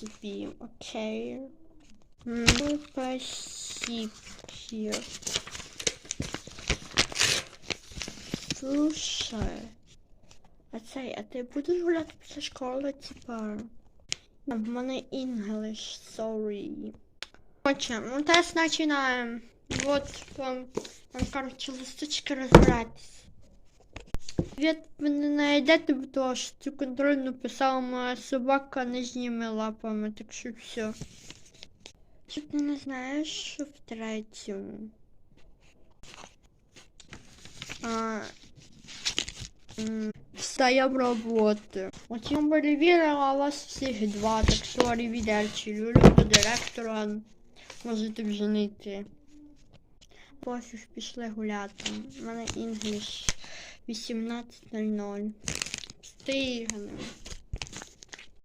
Собі, окей? Ну, спасибо. Слушай, а цей, а ти будеш гуляти після школи? А, В мене English, sorry. Короче, ну тест починаємо. Вот вам, вам короче, листочки розбиратись. Привіт, мене знайдете, тому що цю контрольну моя собака нижніми лапами, так що все. Що ти не знаєш, що в третьому? А, Встаем работы. Вот я перевірила вас всіх два, так що арівідерчі. Люблю до директора. Можете вже не йти. Пофіг, пішли гуляти. У мене інгліш 18.00. Встигнемо.